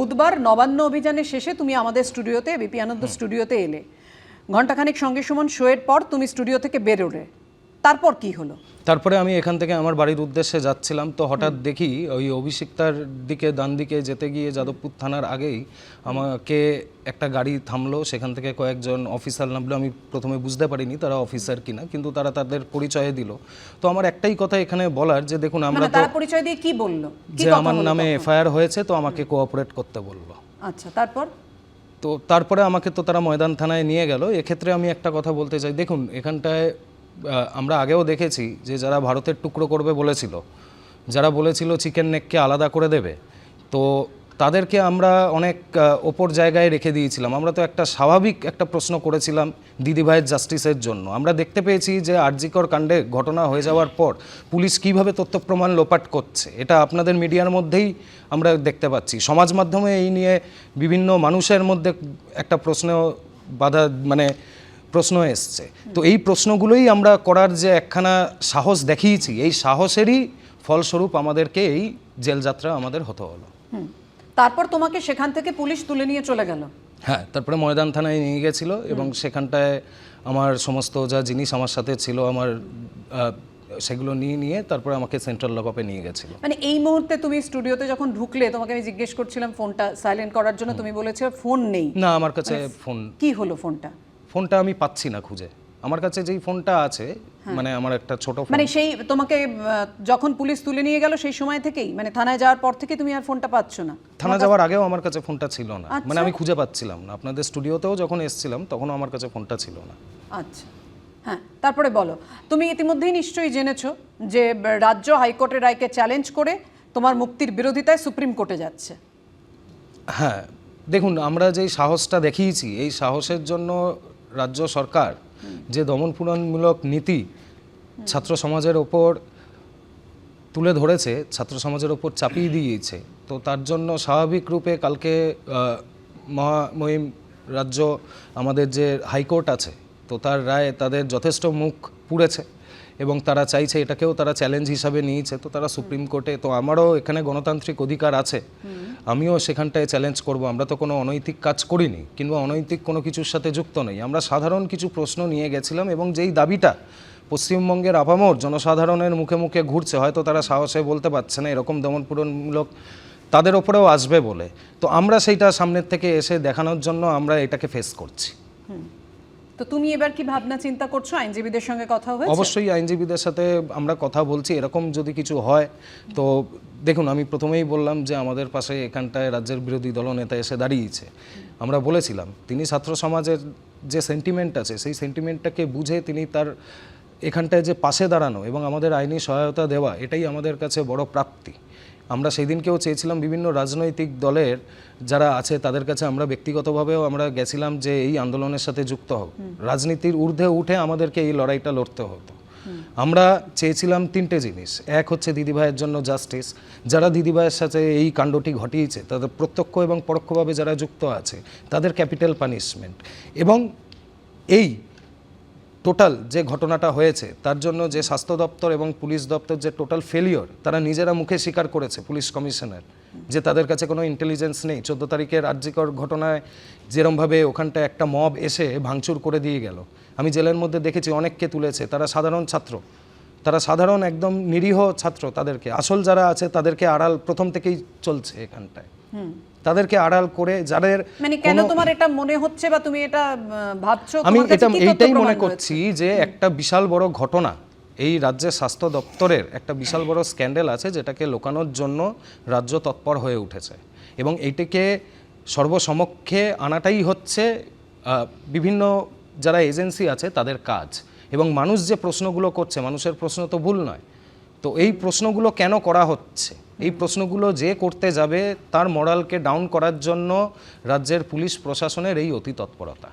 বুধবার নবান্ন অভিযানের শেষে তুমি আমাদের স্টুডিওতে বিপি আনন্দ স্টুডিওতে এলে। ঘন্টাখানিক সঙ্গে সুমন শোয়ের পর তুমি স্টুডিও থেকে বেরোলে। তারপর কি হলো? তারপরে আমি এখান থেকে আমার বাড়ির উদ্দেশ্যে যাচ্ছিলাম তো হঠাৎ দেখি ওই অভিষিক্তার দিকে ডান দিকে যেতে গিয়ে যাদবপুর থানার আগেই আমাকে একটা গাড়ি থামলো সেখান থেকে কয়েকজন অফিসার নামলো আমি প্রথমে বুঝতে পারিনি তারা অফিসার কিনা কিন্তু তারা তাদের পরিচয় দিল। তো আমার একটাই কথা এখানে বলার যে দেখুন আমরা মানে তারা পরিচয় দিয়ে কি বলল? যে আমার নামে এফআইআর হয়েছে তো আমাকে কোঅপারেট করতে বলল। আচ্ছা তারপর? তো তারপরে আমাকে তো তারা ময়দান থানায় নিয়ে গেল এক্ষেত্রে আমি একটা কথা বলতে চাই। দেখুন এখানটায় আমরা আগেও দেখেছি যে যারা ভারতের টুকরো করবে বলেছিল, যারা বলেছিল চিকেন নেককে আলাদা করে দেবে, তো তাদেরকে আমরা অনেক ওপর জায়গায় রেখে দিয়েছিলাম। আমরা তো একটা স্বাভাবিক একটা প্রশ্ন করেছিলাম দিদিভাইয়ের জাস্টিসের জন্য। আমরা দেখতে পেয়েছি যে আরজিকর কাণ্ডে ঘটনা হয়ে যাওয়ার পর পুলিশ কীভাবে তথ্য প্রমাণ লোপাট করছে, এটা আপনাদের মিডিয়ার মধ্যেই আমরা দেখতে পাচ্ছি। সমাজ মাধ্যমে এই নিয়ে বিভিন্ন মানুষের মধ্যে একটা প্রশ্ন বাধা মানে প্রশ্ন এসছে। তো এই প্রশ্নগুলোই আমরা করার যে একখানা সাহস দেখিয়েছি এই সাহসেরই ফলস্বরূপ আমাদেরকে এই জেলযাত্রা আমাদের হতে হলো। তারপর তোমাকে সেখান থেকে পুলিশ তুলে নিয়ে চলে গেল? হ্যাঁ তারপরে ময়দান থানায় নিয়ে গেছিল এবং সেখানটায় আমার সমস্ত যা জিনিস আমার সাথে ছিল আমার সেগুলো নিয়ে নিয়ে তারপরে আমাকে সেন্ট্রাল লকআপে নিয়ে গেছিল। মানে এই মুহূর্তে তুমি স্টুডিওতে যখন ঢুকলে তোমাকে আমি জিজ্ঞেস করছিলাম ফোনটা সাইলেন্ট করার জন্য তুমি বলেছ ফোন নেই। না আমার কাছে ফোন কি হলো ফোনটা? ফোনটা আমি পাচ্ছি না খুঁজে। আমার কাছে যেই ফোনটা আছে মানে আমার একটা ছোট মানে সেই তোমাকে যখন পুলিশ তুলে নিয়ে গেল সেই সময় থেকেই? মানে থানায় যাওয়ার পর থেকে তুমি আর ফোনটা পাচ্ছ না? থানা যাওয়ার আগেও আমার কাছে ফোনটা ছিল না। মানে আমি খুঁজে পাচ্ছিলাম না। আপনাদের স্টুডিওতেও যখন এসেছিলাম তখনও আমার কাছে ফোনটা ছিল না। আচ্ছা। হ্যাঁ তারপরে বলো। তুমি ইতিমধ্যেই নিশ্চয়ই জেনেছো যে রাজ্য হাইকোর্টের রায়কে চ্যালেঞ্জ করে তোমার মুক্তির বিরোধিতায় সুপ্রিম কোর্টে যাচ্ছে। হ্যাঁ। দেখুন আমরা যেই সাহসটা দেখিয়েছি এই সাহসের জন্য রাজ্য সরকার যে দমনপূরণমূলক নীতি ছাত্র সমাজের ওপর তুলে ধরেছে, ছাত্র সমাজের ওপর চাপিয়ে দিয়েছে, তো তার জন্য স্বাভাবিক রূপে কালকে মহামহিম রাজ্য আমাদের যে হাইকোর্ট আছে, তো তার রায়ে তাদের যথেষ্ট মুখ পুড়েছে। এবং তারা চাইছে এটাকেও তারা চ্যালেঞ্জ হিসাবে নিয়েছে। তো তারা সুপ্রিম কোর্টে তো আমারও এখানে গণতান্ত্রিক অধিকার আছে। আমিও সেখানটায় চ্যালেঞ্জ করব। আমরা তো কোনো অনৈতিক কাজ করিনি কিংবা অনৈতিক কোনো কিছুর সাথে যুক্ত নই। আমরা সাধারণ কিছু প্রশ্ন নিয়ে গেছিলাম এবং যেই দাবিটা পশ্চিমবঙ্গের আপামর জনসাধারণের মুখে মুখে ঘুরছে হয়তো তারা সাহসে বলতে পারছে না এরকম দমনপূরণমূলক তাদের ওপরেও আসবে বলে। তো আমরা সেইটা সামনের থেকে এসে দেখানোর জন্য আমরা এটাকে ফেস করছি। তো তুমি এবার কি ভাবনা চিন্তা করছ? আইনজীবীদের সঙ্গে কথা হয়েছে? অবশ্যই আইনজীবীদের সাথে আমরা কথা বলছি, এরকম যদি কিছু হয়, তো দেখুন, আমি প্রথমেই বললাম যে আমাদের পাশে এখানটায় রাজ্যের বিরোধী দলনেতা এসে দাঁড়িয়েছে। আমরা বলেছিলাম, তিনি ছাত্র সমাজের যে সেন্টিমেন্ট আছে, সেই সেন্টিমেন্টটাকে বুঝে তিনি তার এখানটায় যে পাশে দাঁড়ানো এবং আমাদের আইনি সহায়তা দেওয়া এটাই আমাদের কাছে বড় প্রাপ্তি। আমরা সেই দিনকেও চেয়েছিলাম বিভিন্ন রাজনৈতিক দলের যারা আছে তাদের কাছে আমরা ব্যক্তিগতভাবেও আমরা গেছিলাম যে এই আন্দোলনের সাথে যুক্ত হোক রাজনীতির ঊর্ধ্বে উঠে আমাদেরকে এই লড়াইটা লড়তে হতো। আমরা চেয়েছিলাম তিনটে জিনিস। এক হচ্ছে দিদিভাইয়ের জন্য জাস্টিস যারা দিদিভাইয়ের সাথে এই কাণ্ডটি ঘটিয়েছে তাদের প্রত্যক্ষ এবং পরোক্ষভাবে যারা যুক্ত আছে তাদের ক্যাপিটাল পানিশমেন্ট এবং এই টোটাল যে ঘটনাটা হয়েছে, তার জন্য যে স্বাস্থ্য দপ্তর এবং পুলিশ দপ্তর যে টোটাল ফেলিওর তারা নিজেরা মুখে স্বীকার করেছে পুলিশ কমিশনার, যে তাদের কাছে কোনো ইন্টেলিজেন্স নেই। চোদ্দ তারিখের আর্যিকর ঘটনায় যেরমভাবে ওখানটা একটা মব এসে ভাঙচুর করে দিয়ে গেল। আমি জেলের মধ্যে দেখেছি, অনেককে তুলেছে। তারা সাধারণ ছাত্র। তারা সাধারণ একদম নিরীহ ছাত্র তাদেরকে। আসল যারা আছে, তাদেরকে আড়াল প্রথম থেকেই চলছে এখানটায়। তাদেরকে আড়াল করে যাদের মানে কেন তোমার এটা মনে হচ্ছে বা তুমি এটা ভাবছ? আমি এটা এইটাই মনে করছি যে একটা বিশাল বড় ঘটনা এই রাজ্যের স্বাস্থ্য দপ্তরের একটা বিশাল বড় স্ক্যান্ডেল আছে যেটাকে লোকানোর জন্য রাজ্য তৎপর হয়ে উঠেছে। এবং এইটাকে সর্বসমক্ষে আনাটাই হচ্ছে বিভিন্ন যারা এজেন্সি আছে তাদের কাজ। এবং মানুষ যে প্রশ্নগুলো করছে মানুষের প্রশ্ন তো ভুল নয়। তো এই প্রশ্নগুলো কেন করা হচ্ছে? এই প্রশ্নগুলো যে করতে যাবে তার মরালকে ডাউন করার জন্য রাজ্যের পুলিশ প্রশাসনের এই অতি তৎপরতা।